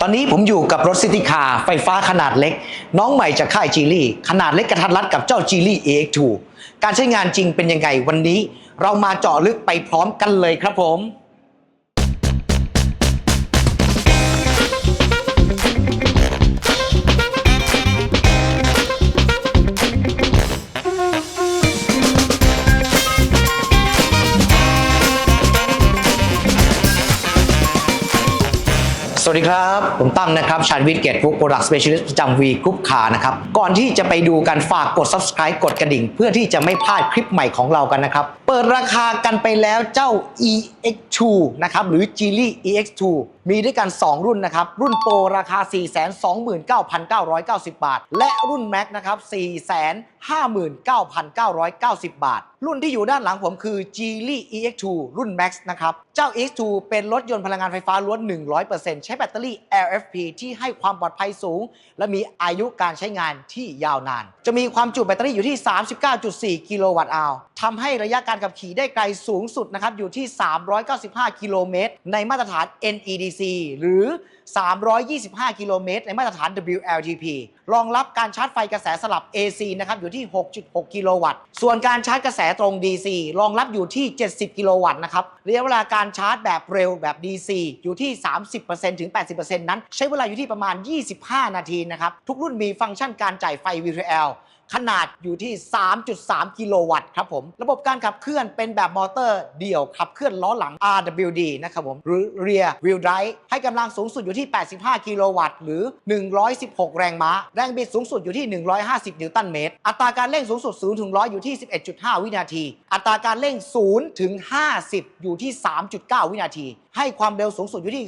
ตอนนี้ผมอยู่กับรถซิติคาไฟฟ้าขนาดเล็ก น้องใหม่จากค่ายจีลี่ ขนาดเล็กกระทัดรัดกับเจ้าจีลี่ AX2 การใช้งานจริงเป็นยังไงวันนี้ เรามาเจาะลึกไปพร้อมกันเลยครับผม วัสดีครับ ผมตั้มนะครับชาญวิทย์เกตฟุกโปรดักต์สเปเชียลิสต์ประจำวีกรุ๊ปคาร์นะครับ ก่อนที่จะไปดูกันฝากกด subscribe กดกระดิ่ง เพื่อที่จะไม่พลาดคลิปใหม่ของเรากันนะครับ เปิดราคากันไปแล้วเจ้า EX2 นะครับ หรือ Geely EX2 มีด้วยกัน 2 รุ่นนะครับ รุ่นโปรราคา 429,990 บาท และรุ่น Max นะครับ 459,990 บาท รุ่นที่อยู่ด้านหลังผมคือ Geely EX2 รุ่น Max นะครับ เจ้า EX2 เป็นรถยนต์พลังงานไฟฟ้าล้วน 100%ใช้แบตเตอรี่ LFP ที่ให้ความปลอดภัยสูง และมีอายุการใช้งานที่ยาวนาน จะมีความจุแบตเตอรี่อยู่ที่ 39.4 กิโลวัตต์อาวทำให้ระยะการขับขี่ได้ไกลสูงสุดนะครับอยู่ที่ 395 กิโลเมตรในมาตรฐาน NEDC หรือ 325 กิโลเมตร ในมาตรฐาน WLTP รองรับการชาร์จไฟกระแสสลับ AC นะครับอยู่ที่ 6.6 กิโลวัตต์ ส่วนการชาร์จกระแสตรง DC รองรับอยู่ที่ 70 กิโลวัตต์นะครับระยะเวลาการชาร์จแบบเร็วแบบ DC อยู่ที่ 30%ถึง 80%นั้น ใช้เวลาอยู่ที่ประมาณ 25 นาทีนะครับทุกรุ่นมีฟังก์ชันการจ่ายไฟ VTL ขนาดอยู่ที่ 3.3 กิโลวัตต์ครับผม ระบบการขับเคลื่อนเป็นแบบมอเตอร์เดี่ยวขับเคลื่อนล้อหลัง RWD นะครับผม หรือ Rear Wheel Drive ให้กำลังสูงสุดอยู่ที่ที่ 85 กิโลวัตต์ หรือ 116 แรงม้า แรงบิดสูงสุดอยู่ที่ 150 นิวตันเมตร อัตราการเร่งสูงสุด 0 ถึง 100 อยู่ที่ 11.5 วินาที อัตราการเร่ง 0 ถึง 50 อยู่ที่ 3.9 วินาที ให้ความเร็วสูงสุดอยู่ที่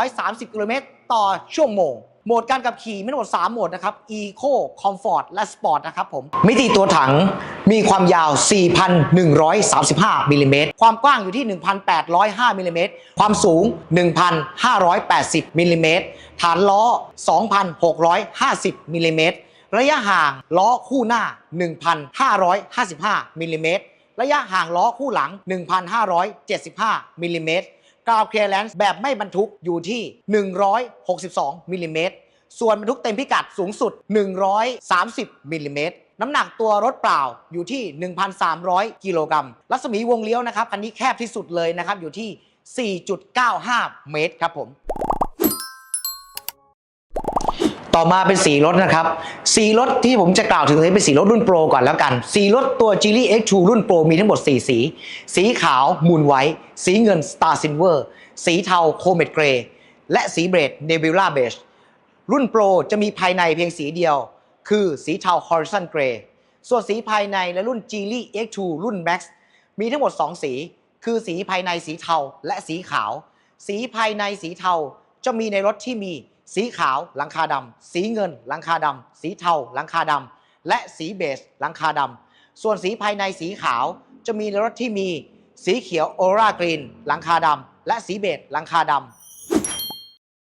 130 กิโลเมตรต่อชั่วโมงโหมดการขับขี่มีทั้งหมด 3 โหมดนะครับ Eco Comfort และ Sport นะครับผม มิติตัวถังมีความยาว 4,135มิลลิเมตรความกว้างอยู่ที่ 1,805มิลลิเมตรความสูง 1,580มิลลิเมตรฐานล้อ 2,650มิลลิเมตรระยะห่างล้อคู่หน้า 1,555มิลลิเมตรระยะห่างล้อคู่หลัง 1,575มิลลิเมตร กราวเคลียร์แลนซ์แบบไม่บรรทุกอยู่ที่ 162มิลลิเมตรส่วนบรรทุกเต็มพิกัดสูงสุด 130มิลลิเมตรน้ำหนักตัวรถเปล่าอยู่ที่ 1,300 กิโลกรัมรัศมีวงเลี้ยวนะครับ อันนี้แคบที่สุดเลยนะครับ อยู่ที่ 4.95 เมตรครับผม ต่อมาเป็นสีรถนะครับสีรถที่ผมจะกล่าวถึงเลยเป็นสีรถรุ่นโปรก่อนแล้วกัน สีรถตัว Geely X2 รุ่นโปรมีทั้งหมด 4 สี สีขาวมูนไวท์สีเงิน Star Silver สีเทา Comet Grey และสีเบรด Nebula Beige รุ่นโปรจะมีภายในเพียงสีเดียว คือสีเทา Horizon Grey ส่วนสีภายในและรุ่น Geely X2 รุ่น Max มีทั้งหมด 2 สี คือสีภายในสีเทาและสีขาว สีภายในสีเทาจะมีในรถที่มี สีขาวหลังคาดำสีเงินหลังคาดำสีเทาหลังคาดำและสีเบจหลังคาดำส่วนสีภายในสีขาวจะมีรถที่มีสีเขียวออร่ากรีนหลังคาดำและสีเบจหลังคาด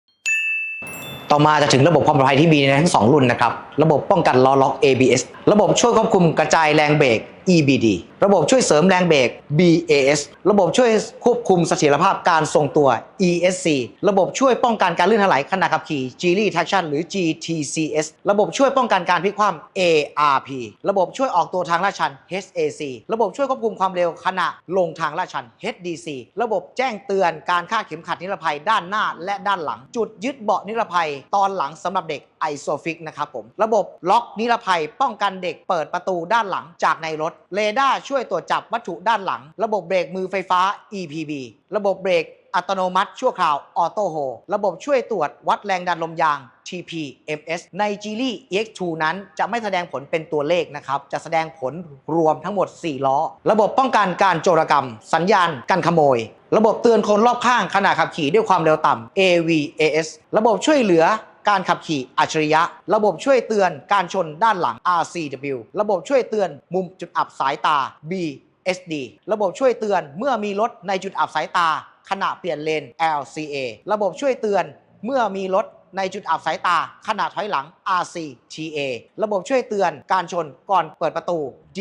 ำต่อมาจะถึงระบบความปลอดภัยที่มีในทั้งสองรุ่นนะครับ ระบบป้องกันล้อล็อก ABS ระบบช่วยควบคุมกระจายแรงเบรก EBD ระบบช่วยเสริมแรงเบรก BAS ระบบช่วยควบคุมเสถียรภาพการทรงตัว ESC ระบบช่วยป้องกันการลื่นถลายขณะขับขี่ Geely Traction หรือ GTCS ระบบช่วยป้องกันการพลิกคว่ำ ARP ระบบช่วยออกตัวทางลาดชัน HAC ระบบช่วยควบคุมความเร็วขณะลงทางลาดชัน HDC ระบบแจ้งเตือนการคาดเข็มขัดนิรภัยด้านหน้าและด้านหลัง จุดยึดเบาะนิรภัยตอนหลังสำหรับเด็ก ISOFIX นะครับผม ระบบล็อกนิรภัยป้องกันเด็กเปิดประตูด้านหลังจากในรถเรดาร์ช่วยตรวจจับวัตถุด้านหลัง ระบบเบรกมือไฟฟ้า EPB ระบบเบรกอัตโนมัติชั่วคราวออโต้โฮระบบช่วยตรวจวัดแรงดันลมยาง TPMS ใน g e l y EX2 นั้นจะไม่แสดงผลเป็นตัวเลขนะครับ จะแสดงผลรวมทั้งหมด 4 ล้อ ระบบป้องกันการโจรกรรม สัญญาณกันขโมย ระบบเตือนคนรอบข้างขณะขับขี่ด้วยความเร็วต่ำ AVAS ระบบช่วยเหลือ การขับขี่อัจฉริยะ ระบบช่วยเตือนการชนด้านหลัง RCW ระบบช่วยเตือนมุมจุดอับสายตา BSD ระบบช่วยเตือนเมื่อมีรถในจุดอับสายตา ขณะเปลี่ยนเลน LCA ระบบช่วยเตือนเมื่อมีรถในจุดอับสายตาขณะถอยหลัง RCTA ระบบช่วยเตือนการชนก่อนเปิดประตู D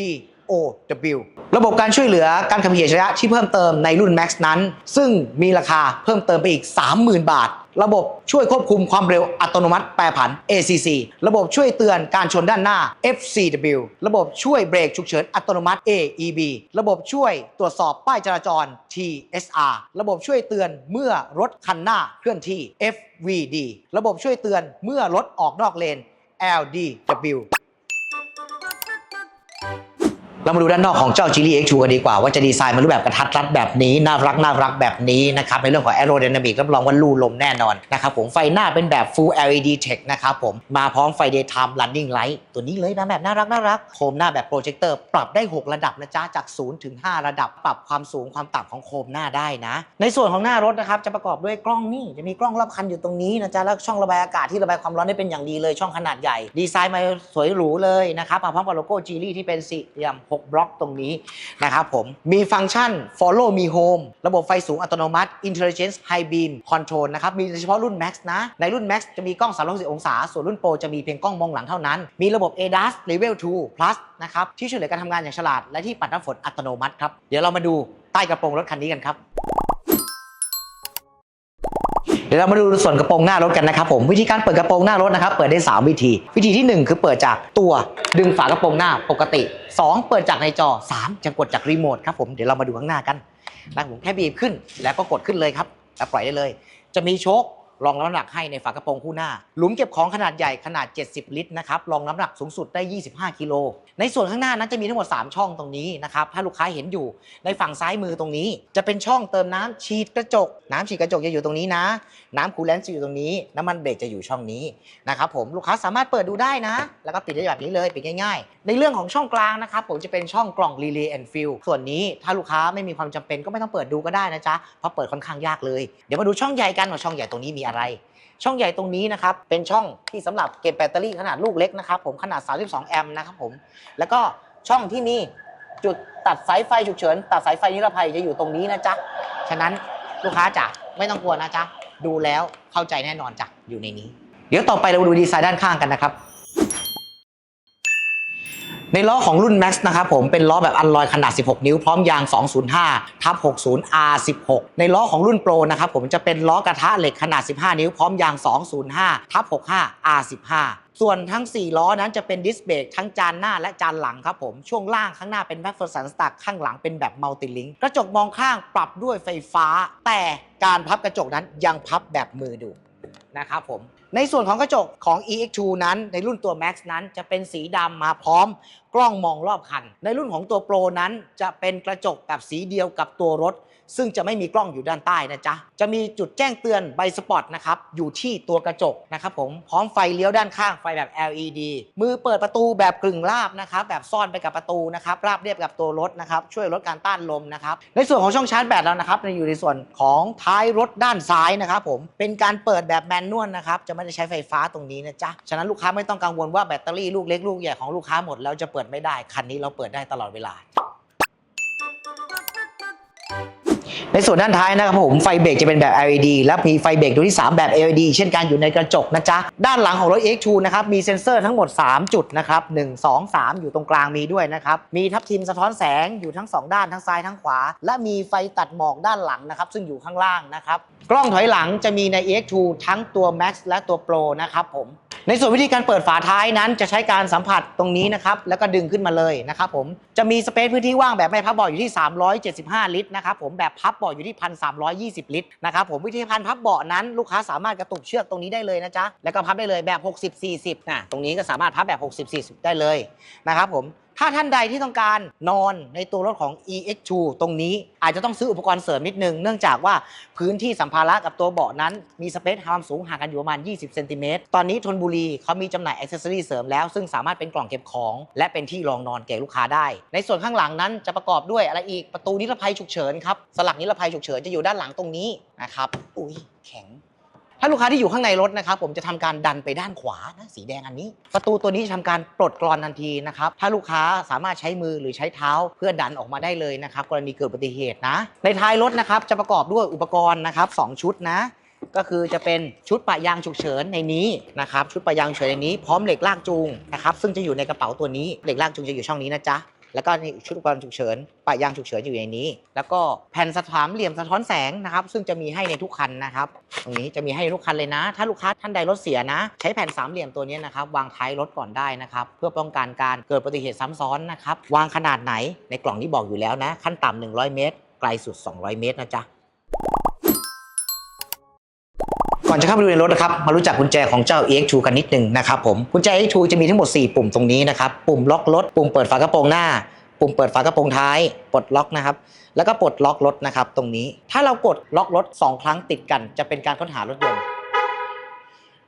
OW ระบบการช่วยเหลือการขับขี่อัจฉริยะที่เพิ่มเติมในรุ่น Max นั้น ซึ่งมีราคาเพิ่มเติมไปอีก 30,000 บาท ระบบช่วยควบคุมความเร็วอัตโนมัติแปรผัน ACC ระบบช่วยเตือนการชนด้านหน้า FCW ระบบช่วยเบรกฉุกเฉินอัตโนมัติ AEB ระบบช่วยตรวจสอบป้ายจราจร TSR ระบบช่วยเตือนเมื่อรถคันหน้าเคลื่อนที่ FVD ระบบช่วยเตือนเมื่อรถออกนอกเลน LDW เรามาดูด้านนอกของเจ้า g ิ l ี X2 กันดีกว่า ว่าจะดีไซน์มารูปแบบกระทัดรัดแบบนี้ น่ารักน่ารักแบบนี้นะครับ ในเรื่องของ aerodynamic รับรองว่าลู่ลมแน่นอนนะครับผมไฟหน้าเป็นแบบ full LED tech นะครับผมมาพร้อมไฟ daytime running light ตัวนี้เลยนะแบบน่ารักน่ารักโคมหน้าแบบโปรเจคเตอร์ปรับได้ 6 ระดับนะจ๊ะจาก 0 ถึง 5 ระดับ ปรับความสูงความต่ำของโคมหน้าได้นะ ในส่วนของหน้ารถนะครับจะประกอบด้วยกล้องนี่จะมีกล้องรอบคันอยู่ตรงนี้นะจ๊ะแล้วช่องระบายอากาศที่ระบายความร้อนได้เป็นอย่างดีเลยช่องขนาดใหญ่ ดีไซน์มาสวยหรูเลยนะครับมาพร้อมกับโลโก้ g ี l ีที่เป็นสี่เหลี่ยม6 บล็อกตรงนี้นะครับผม มีฟังก์ชัน follow me home ระบบไฟสูงอัตโนมัติ intelligence high beam control นะครับ มีเฉพาะรุ่น max นะ ในรุ่น max จะมีกล้อง 360 องศา ส่วนรุ่น pro จะมีเพียงกล้องมองหลังเท่านั้น มีระบบ ADAS level 2 plus นะครับที่ช่วยเหลือการทำงานอย่างฉลาด และที่ปัดน้ำฝนอัตโนมัติครับ เดี๋ยวเรามาดูใต้กระโปรงรถคันนี้กันครับ เดี๋ยวเรามาดูส่วนกระโปรงหน้ารถกันนะครับผมวิธีการเปิดกระโปรงหน้ารถนะครับเปิดได้ 3 วิธี วิธีที่ 1 คือเปิดจากตัวดึงฝากระโปรงหน้าปกติ 2 เปิดจากในจอ 3 จะกดจากรีโมทครับผมเดี๋ยวเรามาดูข้างหน้ากันนะครับผมแค่บีบขึ้นแล้วก็กดขึ้นเลยครับแล้วปล่อยได้เลย จะมีโชค รองรับน้ำหนักให้ในฝากระโปรงคู่หน้า หลุมเก็บของขนาดใหญ่ขนาด 70 ลิตรนะครับรองน้ำหนักสูงสุดได้ 25 กิโล ในส่วนข้างหน้านั้นจะมีทั้งหมด 3 ช่องตรงนี้นะครับถ้าลูกค้าเห็นอยู่ในฝั่งซ้ายมือตรงนี้ จะเป็นช่องเติมน้ำฉีดกระจก น้ำฉีดกระจกจะอยู่ตรงนี้นะ น้ำคูลแลนต์จะอยู่ตรงนี้ น้ำมันเบรกจะอยู่ช่องนี้นะครับผมลูกค้าสามารถเปิดดูได้นะ แล้วก็ปิดได้แบบนี้เลยปิดง่าย ในเรื่องของช่องกลางนะครับผมจะเป็นช่องกล่อง Relay and Fill ส่วนนี้ถ้าลูกค้าไม่มีความจำเป็นก็ไม่ต้องเปิดดูก็ได้นะจ๊ะเพราะเปิดค่อนข้างยากเลย เดี๋ยวมาดูช่องใหญ่กันว่าช่องใหญ่ตรงนี้มีอะไร ช่องใหญ่ตรงนี้นะครับเป็นช่องที่สำหรับเก็บแบตเตอรี่ขนาดลูกเล็กนะครับผมขนาด 32 แอมป์นะครับผมแล้วก็ช่องที่มีจุดตัดสายไฟฉุกเฉินตัดสายไฟนิรภัยจะอยู่ตรงนี้นะจ๊ะฉะนั้นลูกค้าจ๋าไม่ต้องกลัวนะจ๊ะดูแล้วเข้าใจแน่นอนจ้ะอยู่ในนี้ เดี๋ยวต่อไปเราดูดีไซน์ด้านข้างกันนะครับ ในล้อของรุ่น Max นะครับผมเป็นล้อแบบอัลลอยขนาด 16 นิ้วพร้อมยาง 205ทับ60 R16 ในล้อของรุ่น Pro นะครับผมจะเป็นล้อกระทะเหล็กขนาด 15 นิ้วพร้อมยาง 205ทับ65 R15 ส่วนทั้ง 4 ล้อนั้นจะเป็นดิสเบรกทั้งจานหน้าและจานหลังครับผม ช่วงล่างข้างหน้าเป็นแม็กเฟอร์สันสตักข้างหลังเป็นแบบมัลติลิงกระจกมองข้างปรับด้วยไฟฟ้า แต่การพับกระจกนั้นยังพับแบบมือดูนะครับผมในส่วนของกระจกของ EX2 นั้นในรุ่นตัว Max นั้นจะเป็นสีดำมาพร้อม กล้องมองรอบคัน ในรุ่นของตัว Pro นั้นจะเป็นกระจกแบบสีเดียวกับตัวรถ ซึ่งจะไม่มีกล้องอยู่ด้านใต้นะจ๊ะ จะมีจุดแจ้งเตือนใบสปอตนะครับอยู่ที่ตัวกระจกนะครับผมพร้อมไฟเลี้ยวด้านข้างไฟแบบ LED มือเปิดประตูแบบกึ่งราบนะครับแบบซ่อนไปกับประตูนะครับราบเรียบกับตัวรถนะครับช่วยลดการต้านลมนะครับในส่วนของช่องชาร์จแบตแล้วนะครับในอยู่ในส่วนของท้ายรถด้านซ้ายนะครับผมเป็นการเปิดแบบแมนนวลนะครับจะไม่ได้ใช้ไฟฟ้าตรงนี้นะจ๊ะฉะนั้นลูกค้าไม่ต้องกังวลว่าแบตเตอรี่ลูกเล็กลูกใหญ่ของลูกค้าหมดแล้วจะเปิดไม่ได้ คันนี้เราเปิดได้ตลอดเวลา ในส่วนด้านท้ายนะครับผมไฟเบรกจะเป็นแบบ LED และมีไฟเบรกดวงที่ 3 แบบ LED เช่นกันอยู่ในกระจกนะจ๊ะ ด้านหลังของรถ X2 นะครับ มีเซ็นเซอร์ทั้งหมด 3 จุดนะครับ 1 2 3 อยู่ตรงกลางมีด้วยนะครับ มีทับทิมสะท้อนแสงอยู่ทั้ง 2 ด้านทั้งซ้ายทั้งขวา และมีไฟตัดหมอกด้านหลังนะครับ ซึ่งอยู่ข้างล่างนะครับ กล้องถอยหลังจะมีใน X2 ทั้งตัว Max และตัว Pro นะครับผม ในส่วนวิธีการเปิดฝาท้ายนั้นจะใช้การสัมผัสตรงนี้นะครับ แล้วก็ดึงขึ้นมาเลยนะครับผมจะมีสเปซพื้นที่ว่างแบบไม่พับเบาะอยู่ที่ 375 ลิตรนะครับผมแบบพับเบาะอยู่ที่ 1,320 ลิตรนะครับผมวิธีพันพับเบาะนั้นลูกค้าสามารถกระตุกเชือกตรงนี้ได้เลยนะจ๊ะแล้วก็พับได้เลยแบบ 60-40นะตรงนี้ก็สามารถพับแบบ 60-40 ได้เลยนะครับผม ถ้าท่านใดที่ต้องการนอนในตัวรถของ EX2 ตรงนี้อาจจะต้องซื้ออุปกรณ์เสริมนิดนึง เนื่องจากว่าพื้นที่สัมภาระกับตัวเบาะนั้นมีสเปซความสูงห่างกันอยู่ประมาณ 20 เซนติเมตร ตอนนี้ทนบุรีเขามีจำหน่ายอ c เซสซอรี่เสริมแล้ว ซึ่งสามารถเป็นกล่องเก็บของ และเป็นที่รองนอนแก่ลูกค้าได้ ในส่วนข้างหลังนั้นจะประกอบด้วยอะไรอีกประตูนิรภัยฉุกเฉินครับสลักนิรภัยฉุกเฉินจะอยู่ด้านหลังตรงนี้นะครับอุ้ยแข็ง ถ้าลูกค้าที่อยู่ข้างในรถนะครับผมจะทำการดันไปด้านขวานะสีแดงอันนี้ ประตูตัวนี้จะทำการปลดกรอนทันทีนะครับถ้าลูกค้าสามารถใช้มือหรือใช้เท้าเพื่อดันออกมาได้เลยนะครับกรณีเกิดอุบัติเหตุนะ ในท้ายรถนะครับจะประกอบด้วยอุปกรณ์นะครับสองชุดนะ ก็คือจะเป็นชุดปะยางฉุกเฉินในนี้นะครับชุดปะยางฉุกเฉินในนี้พร้อมเหล็กลากจูงนะครับซึ่งจะอยู่ในกระเป๋าตัวนี้เหล็กลากจูงจะอยู่ช่องนี้นะจ๊ะ แล้วก็นี่ชุดอุปกรณ์ฉุกเฉินปะยางฉุกเฉินอยู่ในนี้ แล้วก็แผ่นสะท้ามเหลี่ยมสะท้อนแสงนะครับ ซึ่งจะมีให้ในทุกคันนะครับ ตรงนี้จะมีให้ทุกคันเลยนะ ถ้าลูกค้าท่านใดรถเสียนะ ใช้แผ่นสามเหลี่ยมตัวนี้นะครับวางท้ายรถก่อนได้นะครับ เพื่อป้องกันการเกิดอุบัติเหตุซ้ำซ้อนนะครับ วางขนาดไหนในกล่องนี้บอกอยู่แล้วนะ ขั้นต่ำ100 เมตร ไกลสุด 200 เมตรนะจ๊ะ อนจะเข้าไปดูในรถนะครับ มารู้จักกุญแจของเจ้า EX2 กันนิดหนึ่งนะครับผม กุญแจ EX2 จะมีทั้งหมด 4 ปุ่มตรงนี้นะครับ ปุ่มล็อกรถ ปุ่มเปิดฝากระโปรงหน้า ปุ่มเปิดฝากระโปรงท้าย ปลดล็อกนะครับ แล้วก็ปลดล็อกรถนะครับตรงนี้ ถ้าเรากดล็อกรถ 2 ครั้งติดกัน จะเป็นการค้นหารถยนต์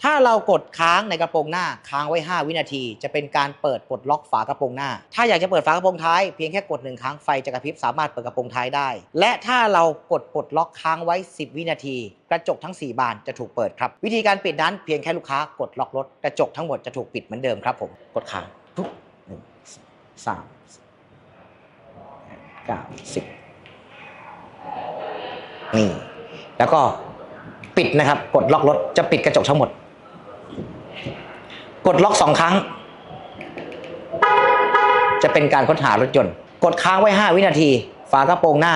ถ้าเรากดค้างในกระโปรงหน้าค้างไว้ 5 วินาที จะเป็นการเปิดปลดล็อกฝากระโปรงหน้า ถ้าอยากจะเปิดฝากระโปรงท้ายเพียงแค่กดหนึ่งครั้งไฟจะกระพริบสามารถเปิดกระโปรงท้ายได้ และถ้าเรากดปลดล็อกค้างไว้ 10 วินาที กระจกทั้ง 4 บานจะถูกเปิดครับ วิธีการปิดนั้นเพียงแค่ลูกค้ากดล็อกรถกระจกทั้งหมดจะถูกปิดเหมือนเดิมครับผมกดค้างปุ๊บหนึ่งสามเก้าสิบนี่แล้วก็ปิดนะครับกดล็อกรถจะปิดกระจกทั้งหมด กดล็อกสองครั้ง จะเป็นการค้นหารถยนต์ กดค้างไว้ 5 วินาที ฝากระโปรงหน้า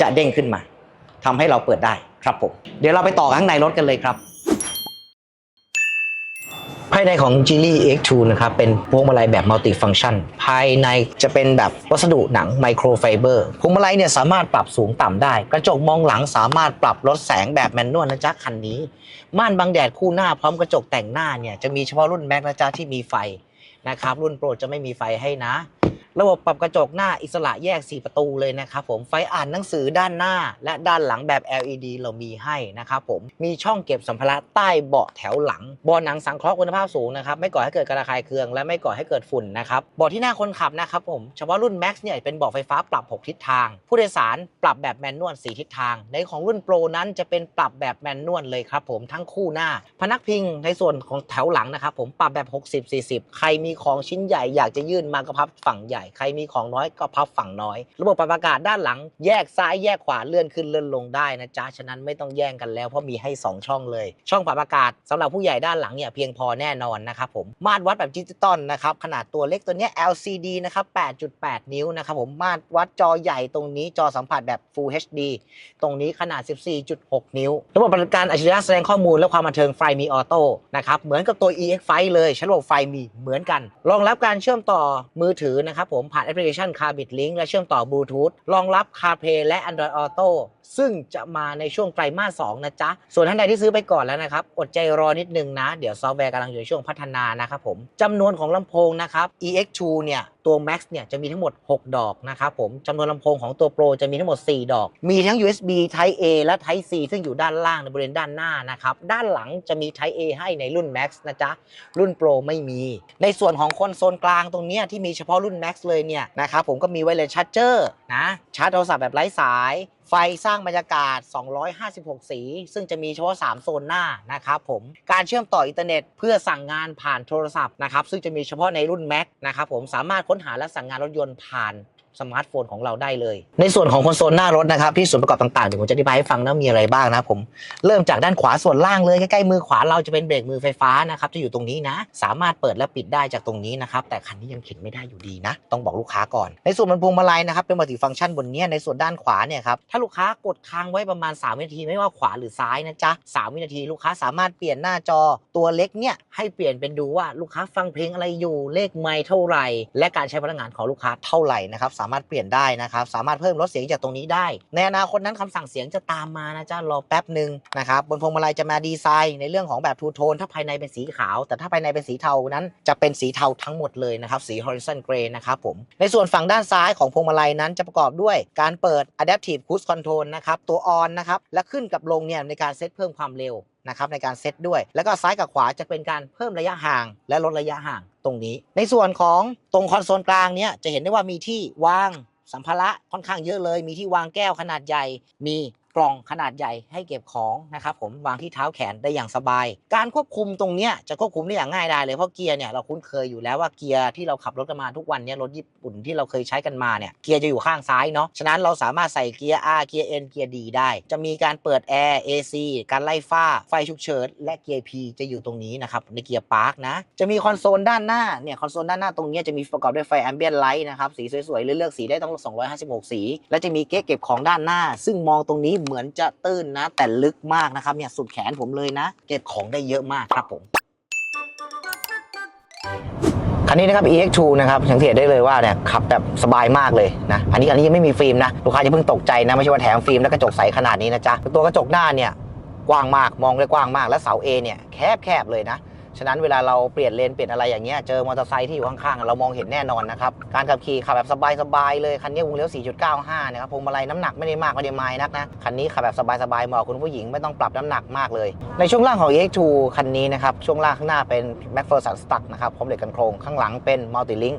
จะเด้งขึ้นมาทำให้เราเปิดได้ครับผม เดี๋ยวเราไปต่อข้างในรถกันเลยครับ ภายในของ g i l l y X2 นะครับ เป็นพวงมาลัยแบบมัลติฟัง c t ชัน ภายในจะเป็นแบบวัสดุหนังไมโครไฟเบอร์พวงมาลัยเนี่ยสามารถปรับสูงต่ำได้ กระจกมองหลังสามารถปรับลดแสงแบบแมนนวลนะจ๊ะคันนี้ ม่านบังแดดคู่หน้าพร้อมกระจกแต่งหน้าเนี่ยจะมีเฉพาะรุ่นแม็กนะจ๊ะที่มีไฟนะครับรุ่นโปรจะไม่มีไฟให้นะ ระบบปรับกระจกหน้าอิสระแยก 4 ประตูเลยนะครับผมไฟอ่านหนังสือด้านหน้า และด้านหลังแบบ LED เรามีให้นะครับผมมีช่องเก็บสัมภาระใต้เบาะแถวหลังเบาะหนังสังเคราะห์คุณภาพสูงนะครับไม่ก่อให้เกิดการระคายเคือง และไม่ก่อให้เกิดฝุ่นนะครับเบาะที่หน้าคนขับนะครับผมเฉพาะรุ่น Max เนี่ยเป็นเบาะไฟฟ้าปรับ 6 ทิศทาง ผู้โดยสารปรับแบบแมนนวล 4 ทิศทาง ในของรุ่นโปรนั้นจะเป็นปรับแบบแมนนวลเลยครับผมทั้งคู่หน้า พนักพิงในส่วนของแถวหลังนะครับผมปรับแบบ 60 40 ใครมีของชิ้นใหญ่อยากจะยื่นมาก็พับฝั่งใหญ่ใครมีของน้อยก็พับฝั่งน้อย ระบบปรับอากาศด้านหลัง แยกซ้ายแยกขวาเลื่อนขึ้นเลื่อนลงได้นะจ๊ะฉะนั้นไม่ต้องแย่งกันแล้วเพราะมีให้ 2 ช่องเลย ช่องปรับอากาศสำหรับผู้ใหญ่ด้านหลังเนี่ยเพียงพอแน่นอนนะครับผมมาตรวัดแบบดิจิตอลนะครับขนาดตัวเล็กตัวนี้ LCD นะครับ 8.8 นิ้วนะครับผมมาตรวัดจอใหญ่ตรงนี้จอสัมผัสแบบ Full HD ตรงนี้ขนาด 14.6 นิ้ว ระบบปฏิบัติการอัจฉริยะแสดงข้อมูลและความบันเทิงไฟมีออโต้นะครับเหมือนกับตัว EX ไฟเลยใช้ระบบไฟมีเหมือนกัน รองรับการเชื่อมต่อมือถือนะครับผมผ่านแอปพลิเคชัน Carbit Link และเชื่อมต่อบลูทูธรองรับ CarPlay และ Android Auto ซึ่งจะมาในช่วงไตรมาส2นะจ๊ะ ส่วนท่านใดที่ซื้อไปก่อนแล้วนะครับ อดใจรอนิดนึงนะ เดี๋ยวซอฟต์แวร์กำลังอยู่ในช่วงพัฒนานะครับผมจำนวนของลำโพงนะครับ EX2 เนี่ยตัว Max เนี่ยจะมีทั้งหมด 6 ดอกนะครับผมจำนวนลำโพงของตัว Pro จะมีทั้งหมด 4 ดอก มีทั้ง USB Type A และ Type C ซึ่งอยู่ด้านล่างในบริเวณด้านหน้านะครับ ด้านหลังจะมี Type A ให้ในรุ่น Max นะจ๊ะ รุ่น Pro ไม่มี ในส่วนของคอนโซลกลางตรงนี้ที่มีเฉพาะรุ่น Max เลยเนี่ยนะครับผมก็มีไวเลสชาร์จเจอร์นะชาร์จโทรศัพท์แบบไร้สายไฟสร้างบรรยากาศ 256 สี ซึ่งจะมีเฉพาะ 3 โซนหน้านะครับผม การเชื่อมต่ออินเทอร์เน็ตเพื่อสั่งงานผ่านโทรศัพท์นะครับ ซึ่งจะมีเฉพาะในรุ่น Mac นะครับผม สามารถค้นหาและสั่งงานรถยนต์ผ่าน สมาร์ทโฟนของเราได้เลย ในส่วนของคอนโซลหน้ารถนะครับที่ส่วนประกอบต่างๆเดี๋ยวผมจะอธิบายให้ฟังนะมีอะไรบ้างนะผมเริ่มจากด้านขวาส่วนล่างเลยใกล้ๆมือขวาเราจะเป็นเบรกมือไฟฟ้านะครับจะอยู่ตรงนี้นะ สามารถเปิดและปิดได้จากตรงนี้นะครับแต่คันนี้ยังเข็นไม่ได้อยู่ดีนะ ต้องบอกลูกค้าก่อน ในส่วนบนพวงมาลัยนะครับเป็นมัลติฟังก์ชันบนนี้ในส่วนด้านขวาเนี่ยครับถ้าลูกค้ากดค้างไว้ประมาณ 3 วินาทีไม่ว่าขวาหรือซ้ายนะจ๊ะ3วินาทีลูกค้าสามารถเปลี่ยนหน้าจอตัวเล็กเนี่ยให้เปลี่ยนเป็นดูว่าลูกค้าฟังเพลงอะไรอยู่เลขไมค์เท่าไหร่ และการใช้พลังงานของลูกค้าเท่าไหร่นะครับสามารถเปลี่ยนได้นะครับสามารถเพิ่มลดเสียงจากตรงนี้ได้ ในอนาคตนั้นคำสั่งเสียงจะตามมานะจ๊ะรอแป๊บหนึ่งนะครับบนพวงมาลัยจะมาดีไซน์ในเรื่องของแบบทูโทนถ้าภายในเป็นสีขาว แต่ถ้าภายในเป็นสีเทานั้น จะเป็นสีเทาทั้งหมดเลยนะครับสี horizon gray นะครับผมในส่วนฝั่งด้านซ้ายของพวงมาลัยนั้นจะประกอบด้วยการเปิด adaptive cruise control นะครับตัว on นะครับและขึ้นกับลงเนี่ยในการเซตเพิ่มความเร็ว นะครับในการเซตด้วย แล้วก็ซ้ายกับขวาจะเป็นการเพิ่มระยะห่าง และลดระยะห่างตรงนี้ ในส่วนของตรงคอนโซลกลางเนี่ยจะเห็นได้ว่ามีที่วางสัมภาระค่อนข้างเยอะเลย มีที่วางแก้วขนาดใหญ่ มี กล่องขนาดใหญ่ให้เก็บของนะครับผมวางที่เท้าแขนได้อย่างสบาย การควบคุมตรงเนี้ยจะควบคุมได้อย่างง่ายดายเลยเพราะเกียร์เนี่ยเราคุ้นเคยอยู่แล้วว่าเกียร์ที่เราขับรถกันมาทุกวันเนี่ยรถญี่ปุ่นที่เราเคยใช้กันมาเนี่ยเกียร์จะอยู่ข้างซ้ายเนาะฉะนั้นเราสามารถใส่เกียร์ R เกียร์ N เกียร์ D ได้ จะมีการเปิดแอร์ AC การไล่ฟ้า ไฟฉุกเฉินและเกียร์ P จะอยู่ตรงนี้นะครับในเกียร์พาร์คนะจะมีคอนโซลด้านหน้าเนี่ยคอนโซลด้านหน้าตรงนี้จะมีประกอบด้วยไฟแอมเบียนไลท์นะครับสีสวยๆเลือกสีได้ต้ง256 สี และจะมีเก๊ะเก็บของด้านหน้า ซึ่งมองตรงนี้เหมือนจะตื้นนะ แต่ลึกมากนะครับเนี่ยสุดแขนผมเลยนะ เก็บของได้เยอะมากครับผมคันนี้นะครับ EX2 นะครับสังเกตได้เลยว่าเนี่ยขับแบบสบายมากเลยนะ อันนี้อันนี้ยังไม่มีฟิล์มนะ ลูกค้าจะเพิ่งตกใจนะ ไม่ใช่ว่าแถมฟิล์มและกระจกใสขนาดนี้นะจ๊ะ ตัวกระจกหน้าเนี่ยกว้างมากมองได้กว้างมาก และเสา A เนี่ยแคบแคบๆเลยนะ ฉะนั้นเวลาเราเปลี่ยนเลนเปลี่ยนอะไรอย่างเงี้ยเจอมอเตอร์ไซค์ที่อยู่ข้างๆเรามองเห็นแน่นอนนะครับการขับขี่ขับแบบสบายๆเลยคันนี้วงเลี้ยว 4.95 นะครับพวงมาลัยน้ำหนักไม่ได้มากไม่ได้ไม้นักนะคันนี้ขับแบบสบายๆเหมาะคุณผู้หญิงไม่ต้องปรับน้ำหนักมากเลย ในช่วงล่างของ EX2 คันนี้นะครับช่วงล่างข้างหน้าเป็น McPherson Stuck นะครับพร้อมเหล็กกันโครงข้างหลังเป็น Multi-Link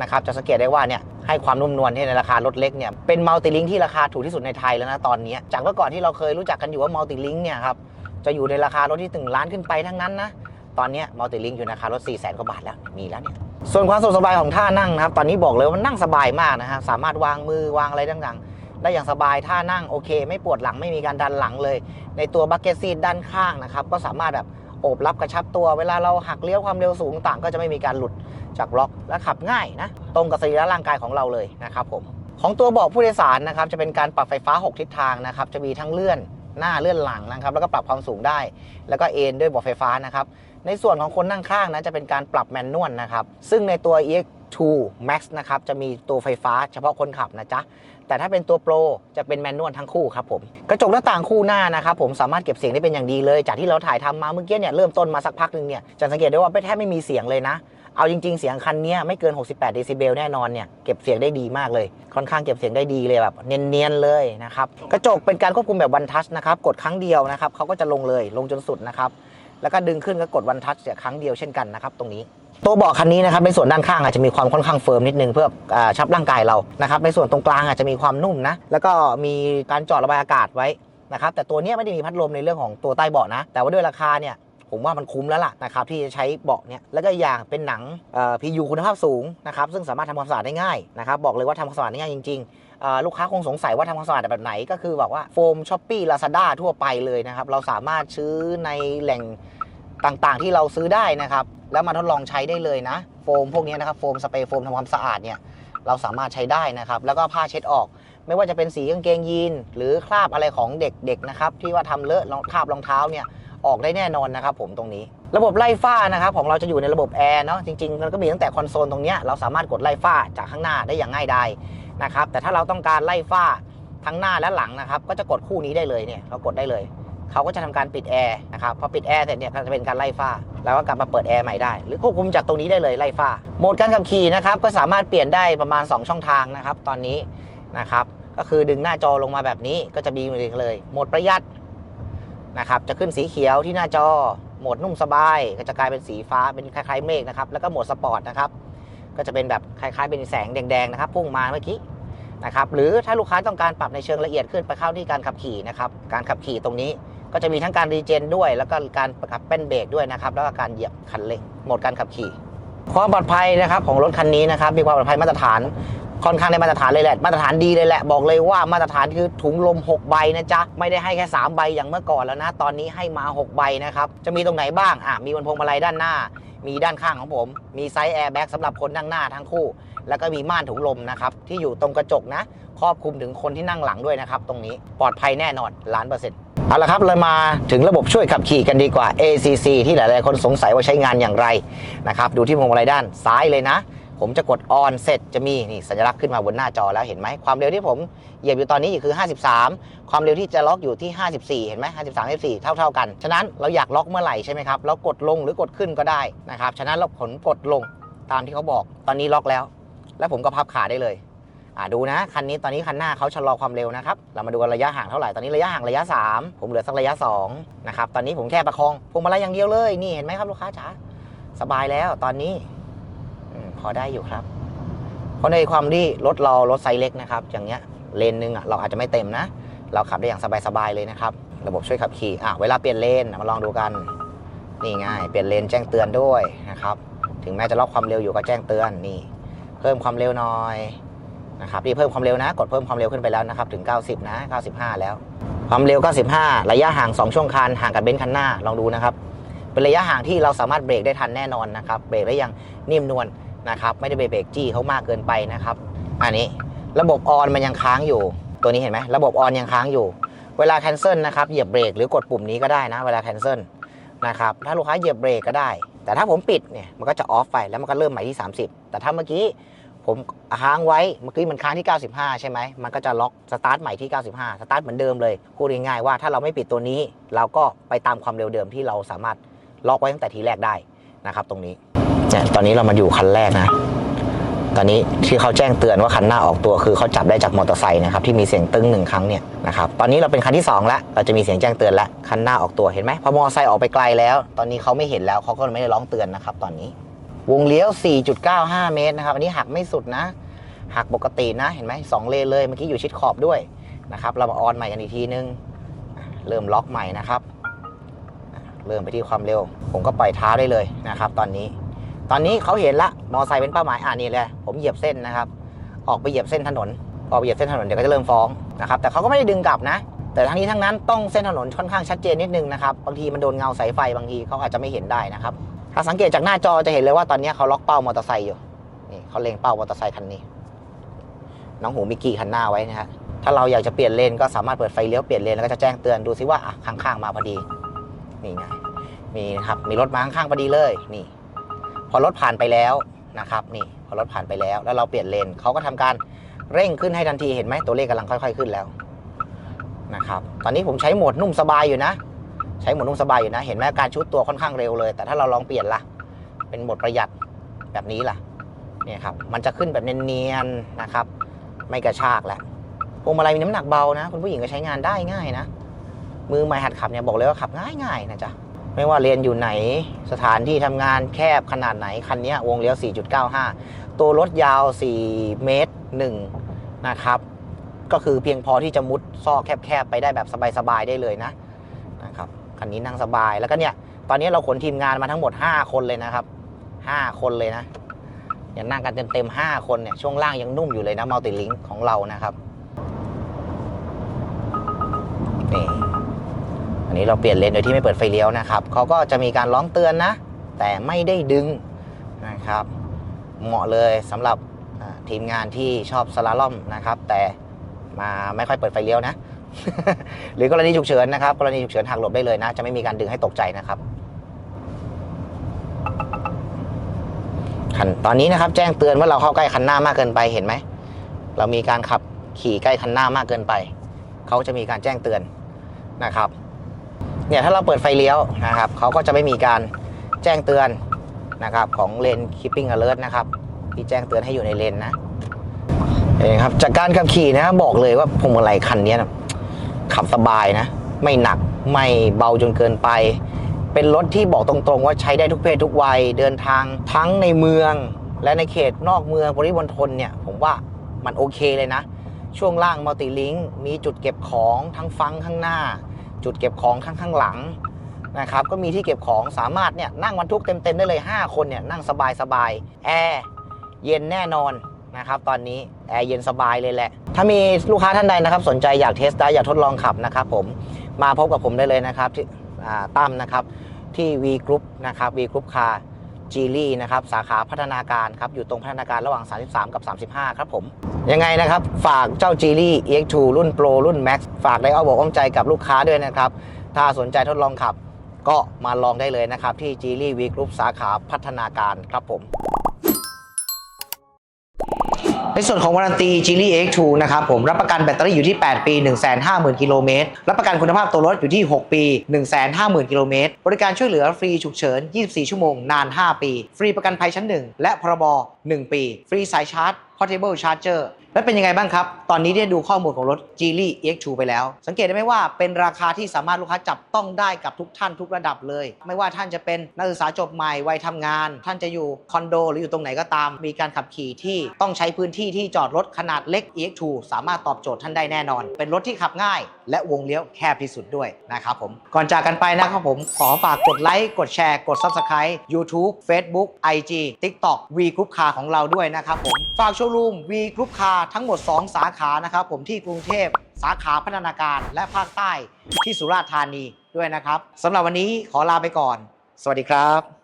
นะครับจะสังเกตได้ว่าเนี่ยให้ความนุ่มนวลที่ในราคารถเล็กเนี่ยเป็น Multi-Link ที่ราคาถูกที่สุดในไทยแล้วนะตอนนี้จากเมื่อก่อนที่เราเคยรู้จักกันอยู่ว่า Multi-Link เนี่ยครับจะอยู่ในราคารถที่ถึงล้านขึ้นไปทั้งนั้นนะ ตอนนี้มัลติลิงอยู่ในราคารถ 4 0 0 0 0 0กว่าบาทแล้ว มีแล้วเนี่ย ส่วนความสะดวกสบายของท่านั่งนะครับ ตอนนี้บอกเลยว่ามันนั่งสบายมากนะครับสามารถวางมือวางอะไรต่างๆ ได้อย่างสบาย ท่านั่งโอเค ไม่ปวดหลัง ไม่มีการดันหลังเลย ในตัวบักเก็ตซีดด้านข้างนะครับ ก็สามารถแบบโอบรับกระชับตัว เวลาเราหักเลี้ยวความเร็วสูงต่างก็จะไม่มีการหลุดจากบล็อก และขับง่ายนะ ตรงกับสรีระร่างกายของเราเลยนะครับผม ของตัวเบาะผู้โดยสารนะครับ จะเป็นการปรับไฟฟ้า 6 ทิศทางนะครับ จะมีทั้งเลื่อนหน้าเลื่อนหลังนะครับ แล้วก็ปรับความสูงได้ แล้วก็เอนด้วยเบาะไฟฟ้านะครับ ในส่วนของคนนั่งข้างนะจะเป็นการปรับแมนนวลนะครับ ซึ่งในตัว EX2 Max นะครับจะมีตัวไฟฟ้าเฉพาะคนขับนะจ๊ะแต่ถ้าเป็นตัว Pro จะเป็นแมนนวลทั้งคู่ครับผมกระจกหน้าต่างคู่หน้านะครับผมสามารถเก็บเสียงได้เป็นอย่างดีเลย จากที่เราถ่ายทำมาเมื่อกี้เนี่ยเริ่มต้นมาสักพักหนึ่งเนี่ยจะสังเกตได้ว่าไม่แทบไม่มีเสียงเลยนะ เอาจริง ๆ เสียงคันเนี้ยไม่เกิน 68 เดซิเบลแน่นอนเนี่ยเก็บเสียงได้ดีมากเลย ค่อนข้างเก็บเสียงได้ดีเลยแบบเนียนๆเลยนะครับกระจกเป็นการควบคุมแบบวันทัชนะครับกดครั้งเดียวนะครับเขาก็จะลงเลยลงจนสุดนะครับ แล้วก็ดึงขึ้นก็กดวันทัชครั้งเดียวเช่นกันนะครับตรงนี้ ตัวเบาะคันนี้นะครับในส่วนด้านข้างอาจจะมีความค่อนข้างเฟิร์มนิดนึงเพื่ออชับร่างกายเรานะครับในส่วนตรงกลางอาจจะมีความนุ่มนะแล้วก็มีการจาะระบายอากาศไว้นะครับแต่ตัวนี้ไม่ได้มีพัดลมในเรื่องของตัวใต้เบาะนะ แต่ว่าด้วยราคาเนี่ยผมว่ามันคุ้มแล้วล่ะนะครับที่จะใช้เบาะเนี่ยแล้วก็อย่างเป็นหนังพียูคุณภาพสูงนะครับซึ่งสามารถทำความสะอาดได้ง่ายนะครับบอกเลยว่าทำความสะอาดได้ง่ายจริง ๆ ลูกค้าคงสงสัยว่าทำความสะอาดแบบไหน ก็คือแบบว่าโฟมช้อปปี้ลาซาด้าทั่วไปเลยนะครับ เราสามารถซื้อในแหล่งต่างๆ ที่เราซื้อได้นะครับ แล้วมาทดลองใช้ได้เลยนะ โฟมพวกนี้นะครับโฟมสเปรย์โฟมทำความสะอาดเนี่ยเราสามารถใช้ได้นะครับ แล้วก็ผ้าเช็ดออก ไม่ว่าจะเป็นสีกางเกงยีน หรือคราบอะไรของเด็กๆนะครับที่ว่าทำเลอะคราบรองเท้าเนี่ยออกได้แน่นอนนะครับ ผมตรงนี้ ระบบไล่ฝ้านะครับของเราจะอยู่ในระบบแอร์เนาะจริงๆมันก็มีตั้งแต่คอนโซลตรงนี้เราสามารถกดไล่ฝ้าจากข้างหน้าได้อย่างง่ายดายนะครับแต่ถ้าเราต้องการไล่ฝ้าทั้งหน้าและหลังนะครับก็จะกดคู่นี้ได้เลยเนี่ยเรากดได้เลยเขาก็จะทำการปิดแอร์นะครับพอปิดแอร์เสร็จเนี่ยก็จะเป็นการไล่ฝ้า แล้วก็กลับมาเปิดแอร์ใหม่ได้ หรือควบคุมจากตรงนี้ได้เลยไล่ฝ้าโหมดการขับขี่นะครับก็สามารถเปลี่ยนได้ประมาณ 2 ช่องทางนะครับตอนนี้นะครับก็คือดึงหน้าจอลงมาแบบนี้ก็จะมีเลยโหมดประหยัดนะครับจะขึ้นสีเขียวที่หน้าจอ โหมดนุ่มสบายก็จะกลายเป็นสีฟ้าเป็นคล้ายๆเมฆนะครับ แล้วก็โหมดสปอร์ตนะครับ ก็จะเป็นแบบคล้ายๆเป็นแสงแดงๆนะครับพุ่งมาเมื่อกี้นะครับ หรือถ้าลูกค้าต้องการปรับในเชิงละเอียดขึ้นไปเข้าที่การขับขี่นะครับ การขับขี่ตรงนี้ก็จะมีทั้งการรีเจนด้วย แล้วก็การปรับเป็นเบรกด้วยนะครับ แล้วก็การเหยียบคันเร่งโหมดการขับขี่ ความปลอดภัยนะครับของรถคันนี้นะครับมีความปลอดภัยมาตรฐาน ค่อนข้างได้มาตรฐานเลยแหละ มาตรฐานดีเลยแหละ บอกเลยว่ามาตรฐานคือถุงลม 6 ใบนะจ๊ะ ไม่ได้ให้แค่ 3 ใบอย่างเมื่อก่อนแล้วนะ ตอนนี้ให้มา 6 ใบนะครับ จะมีตรงไหนบ้าง อะ มีบนพวงมาลัยด้านหน้า มีด้านข้างของผม มีไซส์แอร์แบ็กสำหรับคนนั่งหน้าทั้งคู่ แล้วก็มีม่านถุงลมนะครับ ที่อยู่ตรงกระจกนะ ครอบคลุมถึงคนที่นั่งหลังด้วยนะครับ ตรงนี้ ปลอดภัยแน่นอนล้านเปอร์เซ็นต์เอาละครับเรามาถึงระบบช่วยขับขี่กันดีกว่า ACC ที่หลาย ๆ คนสงสัยว่าใช้งานอย่างไรนะครับ ดูที่พวงมาลัยด้านซ้ายเลยนะ ผมจะกด on เสร็จจะมีนี่สัญลักษณ์ขึ้นมาบนหน้าจอแล้วเห็นไหมความเร็วที่ผมเหยียบอยู่ตอนนี้อยู่คือ 53 ความเร็วที่จะล็อกอยู่ที่ 54 เห็นไหม53 54 เท่าเท่าๆกัน ฉะนั้นเราอยากล็อกเมื่อไหร่ใช่ไหมครับ เรากดลงหรือกดขึ้นก็ได้นะครับ ฉะนั้นเราผลกดลงตามที่เขาบอก ตอนนี้ล็อกแล้ว แล้วผมก็พับขาได้เลยอ่าดูนะคันนี้ตอนนี้คันหน้าเขาชะลอความเร็วนะครับ เรามาดูระยะห่างเท่าไหร่ ตอนนี้ระยะห่างระยะ 3 ผมเหลือสักระยะ2นะครับ ตอนนี้ผมแค่ประคองพวงมาลัยอย่างเดียวเลย นี่เห็นไหมครับลูกค้าจ๋า สบายแล้วตอนนี้ พอได้อยู่ครับ เพราะในความที่รถเรารถไซส์เล็กนะครับ อย่างเงี้ยเลนหนึ่งอะเราอาจจะไม่เต็มนะ เราขับได้อย่างสบายๆเลยนะครับ ระบบช่วยขับขี่อะเวลาเปลี่ยนเลนมาลองดูกันนี่ง่ายเปลี่ยนเลนแจ้งเตือนด้วยนะครับถึงแม้จะล็อกความเร็วอยู่ก็แจ้งเตือนนี่ เพิ่มความเร็วหน่อยนะครับนี่เพิ่มความเร็วนะ กดเพิ่มความเร็วขึ้นไปแล้วนะครับถึง 90 นะ 95 แล้ว ความเร็ว 95 ระยะห่าง 2 ช่วงคันห่างกับเบนซ์คันหน้าลองดูนะครับ เป็นระยะห่างที่เราสามารถเบรกได้ทันแน่นอนนะครับเบรกได้อย่างนิ่มนวล นะครับไม่ได้ไปเบรกจี้เขามากเกินไปนะครับอันนี้ระบบออนมันยังค้างอยู่ ตัวนี้เห็นไหมระบบออนยังค้างอยู่ เวลาแคนเซิลนะครับเหยียบเบรกหรือกดปุ่มนี้ก็ได้นะ เวลาแคนเซิลนะครับถ้าลูกค้าเหยียบเบรกก็ได้ แต่ถ้าผมปิดเนี่ยมันก็จะออฟไปแล้วมันก็เริ่มใหม่ที่ 30 แต่ถ้าเมื่อกี้ผมค้างไว้เมื่อกี้มันค้างที่ 95 ใช่ไหมมันก็จะล็อกสตาร์ทใหม่ที่ 95 สตาร์ทเหมือนเดิมเลยพูดง่ายๆว่าถ้าเราไม่ปิดตัวนี้ เราก็ไปตามความเร็วเดิมที่เราสามารถล็อกไว้ตั้งแต่ทีแรกได้นะครับตรงนี้ ตอนนี้เรามาอยู่คันแรกนะ ตอนนี้ที่เขาแจ้งเตือนว่าคันหน้าออกตัวคือเขาจับได้จากมอเตอร์ไซค์นะครับที่มีเสียงตึ้งหนึ่งครั้งเนี่ยนะครับตอนนี้เราเป็นคันที่2แล้วเราจะมีเสียงแจ้งเตือนแล้วคันหน้าออกตัวเห็นไหมพอมอเตอร์ไซค์ออกไปไกลแล้ว ตอนนี้เขาไม่เห็นแล้วเขาก็ไม่ได้ร้องเตือนนะครับ ตอนนี้ วงเลี้ยว 4.95 เมตรนะครับอันนี้หักไม่สุดนะหักปกตินะเห็นไหมสองเลนเลยเมื่อกี้อยู่ชิดขอบด้วยนะครับเรามาออนใหม่กันอีกทีนึงอะเริ่มล็อกใหม่นะครับ เริ่มไปที่ความเร็ว ผมก็ปล่อยเท้าได้เลยนะครับ ตอนนี้ ตอนนี้เขาเห็นละมอไซค์เป็นเป้าหมายอ่านี่เลยผมเหยียบเส้นนะครับ ออกไปเหยียบเส้นถนน ออกไปเหยียบเส้นถนนเดี๋ยวก็จะเริ่มฟ้องนะครับแต่เขาก็ไม่ได้ดึงกลับนะ แต่ทั้งนี้ทั้งนั้นต้องเส้นถนนค่อนข้างชัดเจนนิดนึงนะครับบางทีมันโดนเงาสายไฟบางทีเขาอาจจะไม่เห็นได้นะครับถ้าสังเกตจากหน้าจอจะเห็นเลยว่าตอนนี้เขาล็อกเป้ามอเตอร์ไซค์อยู่นี่เขาเล็งเป้ามอเตอร์ไซค์คันนี้ น้องหูมิกกี้คันหน้าไว้นะฮะถ้าเราอยากจะเปลี่ยนเลนก็สามารถเปิดไฟเลี้ยวเปลี่ยนเลนแล้วก็จะแจ้งเตือนดูซิว่าอะข้างๆมาพอดีนี่ไงมีครับมีรถมาข้างๆพอดีเลยนี่ พอรถผ่านไปแล้วนะครับนี่พอรถผ่านไปแล้ว แล้วเราเปลี่ยนเลนเขาก็ทำการเร่งขึ้นให้ทันทีเห็นไหมตัวเลขกำลังค่อย ๆขึ้นแล้วนะครับตอนนี้ผมใช้โหมดนุ่มสบายอยู่นะ ใช้โหมดนุ่มสบายอยู่นะ เห็นไหมการชุดตัวค่อนข้างเร็วเลย แต่ถ้าเราลองเปลี่ยนล่ะ เป็นโหมดประหยัดแบบนี้ล่ะเนี่ยครับมันจะขึ้นแบบเนียนๆนะครับ ไม่กระชากแล้วพวงมาลัยมีน้ำหนักเบานะ คุณผู้หญิงก็ใช้งานได้ง่ายนะ มือใหม่หัดขับเนี่ยบอกเลยว่าขับง่ายๆนะจ๊ะ ไม่ว่าเรียนอยู่ไหนสถานที่ทำงานแคบขนาดไหน คันนี้วงเลี้ยว 4.95 ตัวรถยาว 4 เมตร1นะครับ ก็คือเพียงพอที่จะมุดซอกแคบๆ ไปได้แบบสบายๆ ได้เลยนะนะครับคันนี้นั่งสบายแล้วก็เนี่ย ตอนนี้เราขนทีมงานมาทั้งหมด 5 คนเลยนะครับ 5 คนเลยนะย่านั่งกันเต็มๆ5คนเนี่ยช่วงล่างยังนุ่มอยู่เลยนะมัลติลิงของเรานะครับนี่ นี้เราเปลี่ยนเลนโดยที่ไม่เปิดไฟเลี้ยวนะครับเขาก็จะมีการร้องเตือนนะ แต่ไม่ได้ดึงนะครับ เหมาะเลยสำหรับทีมงานที่ชอบสลาล่อมนะครับ แต่มาไม่ค่อยเปิดไฟเลี้ยวนะ หรือกรณีฉุกเฉินนะครับ กรณีฉุกเฉินหักหลบได้เลยนะ จะไม่มีการดึงให้ตกใจนะครับคันตอนนี้นะครับแจ้งเตือนว่าเราเข้าใกล้คันหน้ามากเกินไปเห็นไหม เรามีการขับขี่ใกล้คันหน้ามากเกินไป เขาจะมีการแจ้งเตือนนะครับ เนี่ยถ้าเราเปิดไฟเลี้ยวนะครับเขาก็จะไม่มีการแจ้งเตือนนะครับของเลน keeping alert นะครับที่แจ้งเตือนให้อยู่ในเลนนะเองครับจากการขับขี่นะบอกเลยว่าพวงมาลัยคันนี้นะขับสบายนะ ไม่หนักไม่เบาจนเกินไป เป็นรถที่บอกตรงๆ ว่าใช้ได้ทุกเพศทุกวัยเดินทางทั้งในเมือง และในเขตนอกเมืองปริมณฑลเนี่ย ผมว่ามันโอเคเลยนะ ช่วงล่างมัลติลิงก์มีจุดเก็บของทั้งฟังข้างหน้า จุดเก็บของข้างข้างหลังนะครับก็มีที่เก็บของสามารถเนี่ยนั่งบรรทุกเต็มๆได้เลย 5 คนเนี่ยนั่งสบายๆแอร์เย็นแน่นอนนะครับตอนนี้แอร์เย็นสบายเลยแหละ ถ้ามีลูกค้าท่านใดนะครับ สนใจอยากเทสได้อยากทดลองขับนะครับผมมาพบกับผมได้เลยนะครับที่ตั้มนะครับที่ V Group นะครับ V Group Car จีลี่นะครับสาขาพัฒนาการครับอยู่ตรงพัฒนาการระหว่าง 33 กับ 35 ครับผม ยังไงนะครับ ฝากเจ้าจีลี่ EX2 รุ่นโปรรุ่น Max ฝากได้เอาบอกอ้อมใจกับลูกค้าด้วยนะครับ ถ้าสนใจทดลองขับ ก็มาลองได้เลยนะครับ ที่จีลี่วีกรุ๊ปสาขาพัฒนาการครับผม ในส่วนของวารันตี g ีลี่ X2 นะครับผมรับประกันแบตเตอรี่อยู่ที่ 8 ปี 150,000กิโลเมตรรับประกันคุณภาพตัวรถอยู่ที่ 6 ปี 150,000กิโลเมตรบริการช่วยเหลือฟรีฉุกเฉิน 24 ชั่วโมง นาน 5 ปี ฟรีประกันภัยชั้น 1 และพรบ 1 ปี ฟรีสายชาร์จ Portable Charger และเป็นยังไงบ้างครับ ตอนนี้ได้ดูข้อมูลของรถ Geely EX2 ไปแล้ว สังเกตได้ไหมว่าเป็นราคาที่สามารถลูกค้าจับต้องได้กับทุกท่านทุกระดับเลย ไม่ว่าท่านจะเป็นนักศึกษาจบใหม่วัยทำงาน ท่านจะอยู่คอนโดหรืออยู่ตรงไหนก็ตาม มีการขับขี่ที่ต้องใช้พื้นที่ที่จอดรถขนาดเล็ก EX2 สามารถตอบโจทย์ท่านได้แน่นอน เป็นรถที่ขับง่าย และวงเลี้ยวแคบที่สุดด้วยนะครับผม ก่อนจากกันไปนะครับผม ขอฝากกดไลค์ กดแชร์ กด Subscribe YouTube Facebook IG TikTok V Group Car ของเราด้วยนะครับผม ฝากโชว์รูม V Group Car ทั้งหมด 2 สาขานะครับผมที่กรุงเทพสาขาพัฒนาการและภาคใต้ที่สุราษฎร์ธานีด้วยนะครับสำหรับวันนี้ขอลาไปก่อน สวัสดีครับ